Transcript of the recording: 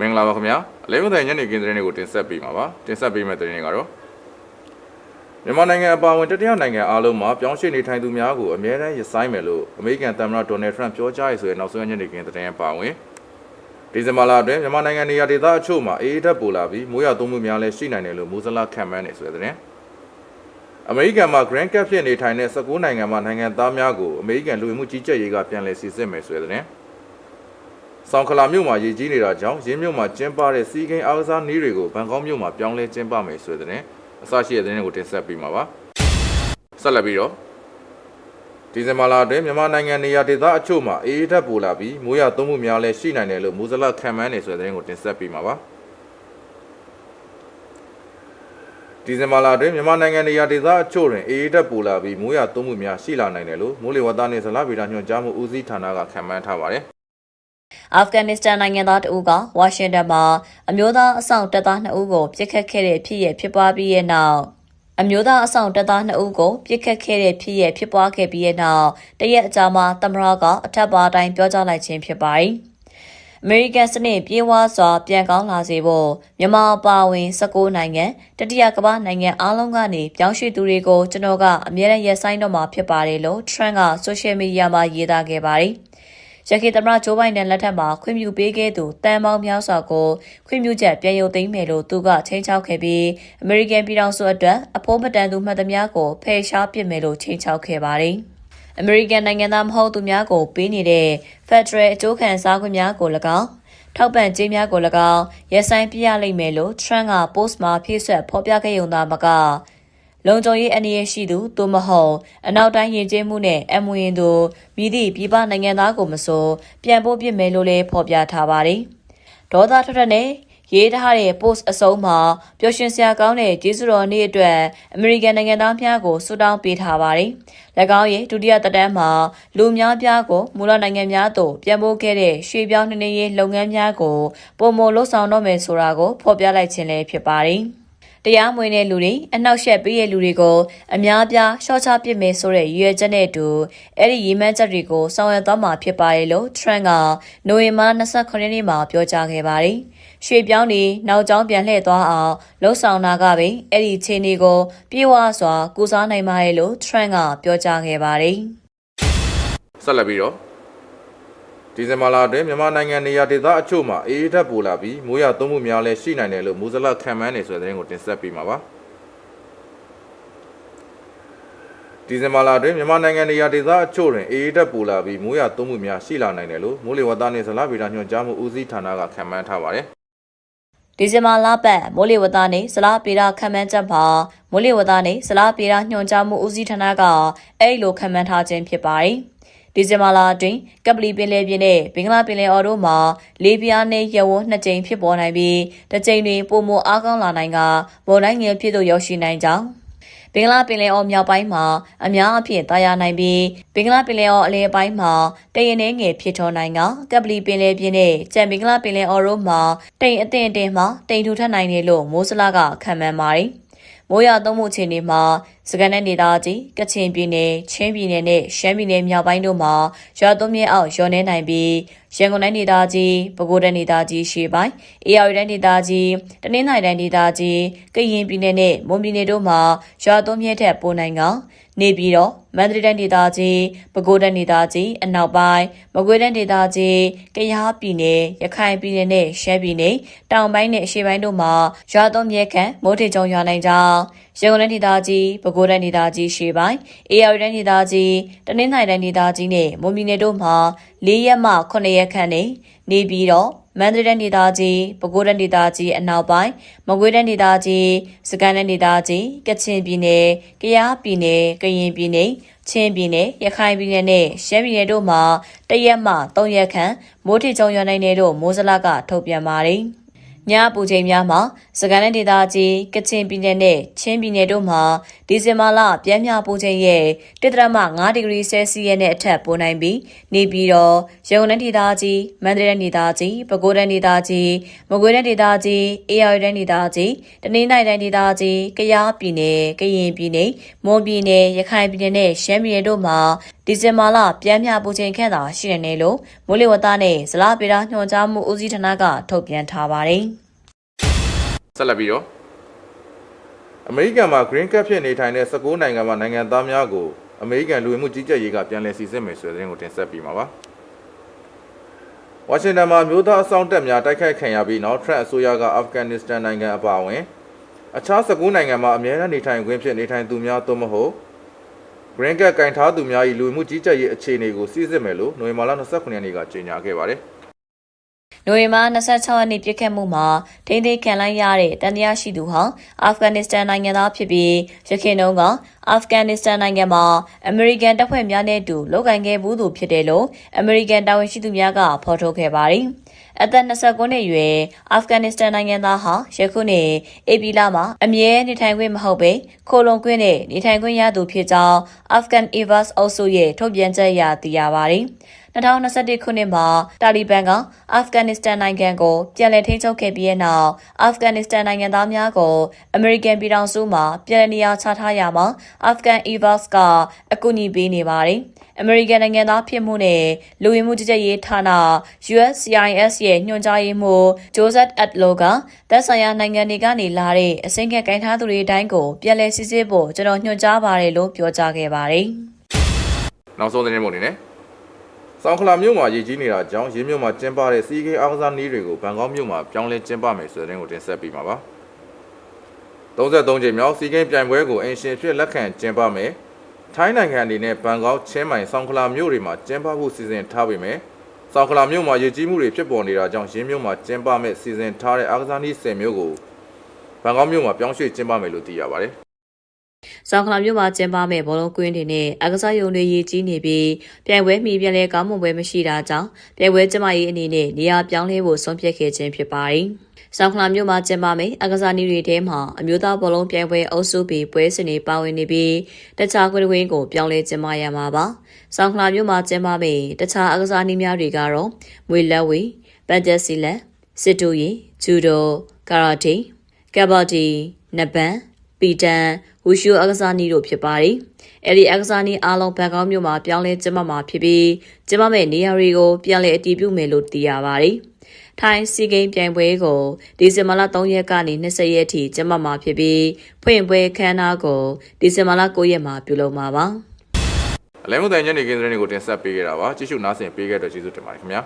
မင်္ဂလာပါခင်ဗျာအလေးမတဲ့ညနေခင်းသတင်းတွေကိုတင်ဆက်ပေးမှာပါတင်ဆက်ပေးမယ့်သတင်းတွေကတော့မြန်မာနိုင်ငံအပါအဝင်တတိယနိုင်ငံအားလုံးမှာပြောင်းရွှေ့နေထိုင်သူများကိုအမြဲတမ်းရဆိုင်မယ်လို့အမေရိကန်သမ္မတဒေါ်နယ်ထရန့်ပြောကြားရေးဆိုတဲ့နောက်ဆုံးညနေခင်းသတင်းအပါအဝင်ဒီဇင်ဘာလအတွင်းမြန်မာနိုင်ငံနေရာဒေသအချို့မှာအေးအေးဓာတ်ပိုလာပြီးမိုးရွာသွန်းမှုများလည်းရှိနိုင်တယ်လို့မူဇလခံမှန်းနေဆိုတဲ့သတင်းအမေရိကန်မှာ Grand Cap ဖြစ်နေထိုင်တဲ့19နိုင်ငံမှာနိုင်ငံသားများကိုအမေရိကန်လူဝင်မှုကြီးကြပ်ရေးကပြန်လည်စီစစ်မယ်ဆိုတဲ့သတင်း ဆောင်ခလာမြို့မှာရည်ကြီးနေတာကြောင့်ရင်းမြို့မှာကျင်းပတဲ့စီးကိန်းအားကစားနည်းတွေကိုဘန်ကောက်မြို့မှာပြောင်းလဲကျင်းပမယ်ဆိုတဲ့တဲ့အစရှိတဲ့သတင်းကိုတင်ဆက်ပေးမှာပါဆက်လက်ပြီးတော့ဒီဇင်ဘာလအတွင်းမြန်မာနိုင်ငံနေရာဒေသအချို့မှာအေးအေးဓာတ်ပိုလာပြီးမိုးရွာသွန်းမှုများလည်းရှိနိုင်တယ်လို့မူဇလခံမှန်းနေဆိုတဲ့သတင်းကိုတင်ဆက်ပေးမှာပါဒီဇင်ဘာလအတွင်းမြန်မာနိုင်ငံနေရာဒေသအချို့တွင်အေးအေးဓာတ်ပိုလာပြီးမိုးရွာသွန်းမှုများရှိလာနိုင်တယ်လို့မိုးလေဝသနှင့်ဇလဗေဒညွှန်ကြားမှုဦးစီးဌာနကခံမှန်းထားပါတယ် အာဖဂန်နစ္စတန်နိုင်ငံသားတဦးကဝါရှင်တန်မှာအမျိုးသားအဆောင်တပ်သား2ဦးကိုပြစ်ခတ်ခဲ့တဲ့ဖြစ်ရဖြစ်ပွားပြီးတဲ့နောက်အမျိုးသားအဆောင်တပ်သား2ဦးကိုပြစ်ခတ်ခဲ့တဲ့ဖြစ်ရဖြစ်ပွားခဲ့ပြီးတဲ့နောက်တရက်အကြာမှာသမ္မတကအထက်ပါတိုင်းပြောကြားလိုက်ခြင်းဖြစ်ပါတယ်။ American စနစ်ပြေးဝါစွာပြန်ကောင်းလာစေဖို့မြန်မာအပါအဝင်19နိုင်ငံတတိယကမ္ဘာနိုင်ငံအားလုံးကနေပြောင်းရွှေ့သူတွေကိုကျွန်တော်ကအမြဲတမ်းရက်ဆိုင်တော့မှာဖြစ်ပါတယ်လို့ Trump က social media မှာရေးသားခဲ့ပါတယ်။ ရခိုင်သမ္မတဂျိုးဘိုင်ဒန်လက်ထက်မှာခွင့်ပြုပေးခဲ့သူတန်ပေါင်းများစွာကိုခွင့်ပြုချက်ပြန်ရုပ်သိမ်းမယ်လို့သူကချိန်ချောက်ခဲ့ပြီးအမေရိကန်ပြည်ထောင်စုအတွက်အဖို့မတန်သူမှတ်သမျှကိုဖယ်ရှားပစ်မယ်လို့ချိန်ချောက်ခဲ့ပါတယ်။အမေရိကန်နိုင်ငံသားမဟုတ်သူများကိုပေးနေတဲ့ Federal အကျိုးခံစားခွင့်များကို၎င်းထောက်ပံ့ကြေးများကို၎င်းရက်ဆိုင်ပြရလိမ့်မယ်လို့ Trump က post မှာဖြည့်ဆွက်ဖော်ပြခဲ့ရုံသာမက လုံခြုံရေးအနေရရှိသူသို့မဟုတ်အနောက်တိုင်းယဉ်ကျေးမှုနဲ့အမွေရင်သူမိသည့်ပြည်ပနိုင်ငံသားကိုမဆိုပြန်ပို့ပြစ်မယ်လို့လည်းဖော်ပြထားပါတယ်။ဒေါသထွက်ထွက်နဲ့ရေးထားတဲ့ post အစုံမှာပျော်ရွှင်စရာကောင်းတဲ့ကျေးဇူးတော်နေ့အတွက်အမေရိကန်နိုင်ငံသားများကိုဆုတောင်းပေးထားပါတယ်။၎င်းရဲ့ဒုတိယသက်တမ်းမှာလူများပြားကိုမူလနိုင်ငံများသို့ပြန်ပို့ခဲ့တဲ့ရွှေပြောင်းနှင်းနှင်းရေးလုပ်ငန်းများကိုပုံမလို့ဆောင်တော့မယ်ဆိုတာကိုဖော်ပြလိုက်ခြင်းလည်းဖြစ်ပါတယ်။ တရားမဝင်တဲ့လူတွေအနှောက်ယှက်ပေးတဲ့လူတွေကိုအများပြားရှော့ချပစ်မယ်ဆိုတဲ့ရည်ရွယ်ချက်နဲ့အတူအဲ့ဒီရည်မှန်းချက်တွေကိုဆောင်ရွက်သွားမှာဖြစ်ပါတယ်လို့ Trump ကနိုဝင်ဘာ29ရက်နေ့မှာပြောကြားခဲ့ပါတယ်။ရွှေပြောင်းတွေနောက်ကျောင်းပြန်လှည့်သွားအောင်လှုံ့ဆော်နာကပဲအဲ့ဒီခြေနေကိုပြေဝစွာကူစားနိုင်ပါတယ်လို့ Trump ကပြောကြားခဲ့ပါတယ်။ဆက်လက်ပြီးတော့ ဒီဇင်ဘာလအတွင်းမြန်မာနိုင်ငံနေရာဒေသအချို့မှာအေးအေးဓာတ်ပိုလာပြီးမိုးရွာသွန်းမှုများလည်းရှိနိုင်တယ်လို့မူဇလခံမှန်းနေဆိုတဲ့သတင်းကိုတင်ဆက်ပေးမှာပါဒီဇင်ဘာလအတွင်းမြန်မာနိုင်ငံနေရာဒေသအချို့တွင်အေးအေးဓာတ်ပိုလာပြီးမိုးရွာသွန်းမှုများရှိလာနိုင်တယ်လို့မိုးလေဝသနှင့်ဇလဗေဒညွှန်ကြားမှုဦးစီးဌာနကခံမှန်းထားပါတယ်ဒီဇင်ဘာလပတ်မိုးလေဝသနဲ့ဇလားပေတာခံမှန်းချက်မှာမိုးလေဝသနဲ့ဇလားပေတာညွှန်ကြားမှုဦးစီးဌာနကအဲ့လိုခံမှန်းထားခြင်းဖြစ်ပါတယ်။ ဒီဇင်ဘာလအတွင်းကပလီပင်လယ်ပြင်နဲ့ဘင်္ဂလားပင်လယ်အော်တို့မှာလေပြားနဲ့ရဝန်းနှစ်ကြိမ်ဖြစ်ပေါ်နိုင်ပြီးတစ်ကြိမ်တွင်ပုံမအားကောင်းလာနိုင်ကမုန်တိုင်းငယ်ဖြစ်သို့ရောက်ရှိနိုင်ကြောင်းဘင်္ဂလားပင်လယ်အော်မြောက်ပိုင်းမှာအများအပြားတာယာနိုင်ပြီးဘင်္ဂလားပင်လယ်အော်အလယ်ပိုင်းမှာတရင်နှဲငယ်ဖြစ်ထွန်းနိုင်ကကပလီပင်လယ်ပြင်နဲ့ကြံဘင်္ဂလားပင်လယ်အော်တို့မှာတိမ်အထင်အတင်မှာတိမ်ထူထပ်နိုင်တယ်လို့မိုးစလာကခံမှန်းပါတယ်။မိုးရွာသွန်းမှုအခြေအနေမှာ စကန်တဲ့ဒေသကြီးကချင်ပြည်နယ်ချင်းပြည်နယ်နဲ့ရှမ်းပြည်နယ်မြောက်ပိုင်းတို့မှာရွာသွန်းမြင့်အောက်ရွာနေနိုင်ပြီးရန်ကုန်တိုင်းဒေသကြီးပဲခူးတိုင်းဒေသကြီးရှေ့ပိုင်းအေရရီတိုင်းဒေသကြီးတနင်္သာရီတိုင်းဒေသကြီးကရင်ပြည်နယ်နဲ့မွန်ပြည်နယ်တို့မှာရွာသွန်းမြင့်ထက်ပိုနိုင်ကနေပြီးတော့မန္တလေးတိုင်းဒေသကြီးပဲခူးတိုင်းဒေသကြီးအနောက်ပိုင်းမကွေးတိုင်းဒေသကြီးကယားပြည်နယ်ရခိုင်ပြည်နယ်နဲ့ရှမ်းပြည်နယ်တောင်ပိုင်းနဲ့အရှေ့ပိုင်းတို့မှာရွာသွန်းမြင့်ခန့်မိုးထေကျုံရွာနိုင်ကြောင်း ရန်ကုန်တိုင်းဒေသကြီးပဲခူးတိုင်းဒေသကြီးရှေ့ပိုင်းအေရရီတိုင်းဒေသကြီးတနင်္သာရီတိုင်းဒေသကြီးနဲ့မွန်ပြည်နယ်တို့မှာ၄ရက်မှ9ရက်ခန့်နဲ့နေပြီးတော့မန္တလေးတိုင်းဒေသကြီးပဲခူးတိုင်းဒေသကြီးအနောက်ပိုင်းမကွေးတိုင်းဒေသကြီးစကိုင်းတိုင်းဒေသကြီးကချင်ပြည်နယ်ကယားပြည်နယ်ကရင်ပြည်နယ်ချင်းပြည်နယ်ရခိုင်ပြည်နယ်နဲ့ရှမ်းပြည်နယ်တို့မှာတရက်မှ3ရက်ခန့်မိုးထီချုံရွာနိုင်တယ်လို့မိုးစလကထုတ်ပြန်ပါတယ်။ ညပူချိန်များမှာစကိုင်းတိုင်းဒေသကြီးကချင်ပြည်နယ်နဲ့ချင်းပြည်နယ်တို့မှာဒီဇင်ဘာလပြန်မြပူချိန်ရဲ့တစ်တရမ5ဒီဂရီဆဲစီယပ်နဲ့အထက်ပိုနိုင်ပြီးနေပြီးတော့ရန်ကုန်တိုင်းဒေသကြီးမန္တလေးတိုင်းဒေသကြီးပဲခူးတိုင်းဒေသကြီးမကွေးတိုင်းဒေသကြီးအေရရီတိုင်းဒေသကြီးတနင်္သာရီတိုင်းဒေသကြီးကယားပြည်နယ်ကရင်ပြည်နယ်မွန်ပြည်နယ်ရခိုင်ပြည်နယ်နဲ့ရှမ်းပြည်နယ်တို့မှာ ဒီဇင်ဘာလပြန်မြပူချိန်ခန့်သာရှိနေတယ်လို့မိုးလေဝသနဲ့ဇလားပေတာညွှန်ကြားမှုဦးစီးဌာနကထုတ်ပြန်ထားပါတယ်။ဆက်လက်ပြီးတော့အမေရိကန်မှာ green card ဖြစ်နေထိုင်တဲ့19နိုင်ငံမှာနိုင်ငံသားများကိုအမေရိကန်လူဝင်မှုကြီးကြပ်ရေးကပြန်လည်စီစစ်မယ်ဆိုတဲ့သတင်းကိုတင်ဆက်ပေးမှာပါဝါရှင်တန်မှာမြို့သားအစောင့်တပ်များတိုက်ခိုက်ခံရပြီးနောက်ထရက်အစိုးရကအာဖဂန်နစ္စတန်နိုင်ငံအပါအဝင်အခြား19နိုင်ငံမှာအမြဲတမ်းနေထိုင်ခွင့်ဖြင့်နေထိုင်သူများသို့မဟုတ် green card ကင်ထားသူများ၏လူဝင်မှုကြီးကြပ်ရေးအခြေအနေကိုစစ်စစ်မယ်လို့နိုဝင်ဘာလ29ရက်နေ့ကကြေညာခဲ့ပါတယ်နိုဝင်ဘာ26ရက်နေ့ပြစ်ခတ်မှုမှာထိန်းသိမ်းခံလိုက်ရတဲ့တန်တရားရှိသူဟာအာဖဂန်နစ္စတန်နိုင်ငံသားဖြစ်ပြီးရခိုင်တုန်းကအာဖဂန်နစ္စတန်နိုင်ငံမှာအမေရိကန်တပ်ဖွဲ့များနဲ့အတူလုပ်ကိုင်ခဲ့မှုသူဖြစ်တယ်လို့အမေရိကန်တာဝန်ရှိသူများကဖော်ထုတ်ခဲ့ပါတယ်။ အသက်29နှစ်အရွယ်အာဖဂန်နစ္စတန်နိုင်ငံသားဟာယခုနှစ်အေပီလာမှာအမြဲနေထိုင်ခွင့်မဟုတ်ဘဲခိုလုံခွင့်နဲ့နေထိုင်ခွင့်ရသူဖြစ်ကြောင်းအာဖဂန်အီဗတ်စ်အုပ်စုရဲ့ထုတ်ပြန်ချက်အရသိရပါတယ်။2021ခုနှစ်မှာတာလီဘန်ကအာဖဂန်နစ္စတန်နိုင်ငံကိုပြန်လည်ထိန်းချုပ်ခဲ့ပြီးတဲ့နောက်အာဖဂန်နစ္စတန်နိုင်ငံသားများကိုအမေရိကန်ပြည်ထောင်စုမှာပြန်လည်နေရာချထားရမှာအာဖဂန်အီဗတ်စ်ကအကူအညီပေးနေပါတယ်။ အမေရိကန်နိုင်ငံသားဖြစ်မှုနဲ့လူဝင်မှုကြီးကြပ်ရေးဌာန USCIS ရဲ့ညွှန်ကြားရေးမှူး Joseph Atlo ကသက်ဆိုင်ရာနိုင်ငံတွေကနေလာတဲ့အစင်ကကင်ထားသူတွေအတိုင်းကိုပြန်လည်စစ်ဆေးဖို့ကျွန်တော်ညွှန်ကြားပါတယ်လို့ပြောကြားခဲ့ပါတယ်။နောက်ဆုံးသတင်းပုံနေနဲ့ဆောင်းခလာမြို့မှာရည်ကြီးနေတာကြောင့်ရင်းမြို့မှာကျင်းပတဲ့စီးကေးအားကစားနည်းတွေကိုဘန်ကောက်မြို့မှာပြောင်းလဲကျင်းပမယ်ဆိုတဲ့သတင်းကိုတင်ဆက်ပေးမှာပါ33ချိန်မြောက်စီးကေးပြိုင်ပွဲကိုအင်ရှင်ဖြစ်လက်ခံကျင်းပမယ် ထိုင်းနိုင်ငံအနေနဲ့ဘန်ကောက်ချင်းမိုင်ဆောင်းခလာမြို့တွေမှာကျင်းပဖို့စီစဉ်ထားပေမဲ့ဆောင်းခလာမြို့မှာရည်ကြီးမှုတွေဖြစ်ပေါ်နေတာကြောင့်ရင်းမြို့မှာကျင်းပမဲ့စီစဉ်ထားတဲ့အားကစားနည်း10မျိုးကိုဘန်ကောက်မြို့မှာပြောင်းရွှေ့ကျင်းပမယ်လို့သိရပါတယ်။ဆောင်းခလာမြို့မှာကျင်းပမဲ့ဘောလုံးကွင်းတွေနဲ့အကစားရုံတွေရည်ကြီးနေပြီးပြိုင်ပွဲမီပြန်လဲကောင်းမွန်ပွဲမရှိတာကြောင့်ပြိုင်ပွဲကျမကြီးအနေနဲ့နေရာပြောင်းလဲဖို့ဆုံးဖြတ်ခဲ့ခြင်းဖြစ်ပါတယ်။ ဆောင်းခလာမြို့မှာကျင်းပမယ့်အကစားနည်းတွေထဲမှာအမျိုးသားဘောလုံးပြိုင်ပွဲအုပ်စုပီပွဲစဉ်တွေပါဝင်နေပြီးတခြားကွင်းကွင်းကိုပြောင်းလဲကျင်းပရမှာပါ။ဆောင်းခလာမြို့မှာကျင်းပမယ့်တခြားအကစားနည်းများတွေကတော့မွေလက်ဝေပန်တက်စီလက်စစ်တူရီဂျူဒိုကာရာတေကဘာဒီနဘန်ပီတန် ဝူရှူအကစားနည်းတို့ဖြစ်ပါတယ်။အဲဒီအကစားနည်းအားလုံးဘန်ကောက်မြို့မှာပြောင်းလဲကျင်းပမှာဖြစ်ပြီးကျင်းပမယ့်နေရာတွေကိုပြန်လည်အတည်ပြုမယ်လို့သိရပါတယ်။ထိုင်းစီဂိမ်းပြိုင်ပွဲကိုဒီဇင်ဘာလ3ရက်ကနေ20ရက်ထိကျင်းပမှာဖြစ်ပြီးဖွင့်ပွဲခမ်းနားကိုဒီဇင်ဘာလ9ရက်မှာပြုလုပ်မှာပါ။အလဲမှုတိုင်ညနေခင်းသတင်းတွေကိုတင်ဆက်ပေးခဲ့တာပါကြည့်ရှုနားဆင်ပေးခဲ့တဲ့အတွက်ကျေးဇူးတင်ပါတယ်ခင်ဗျာ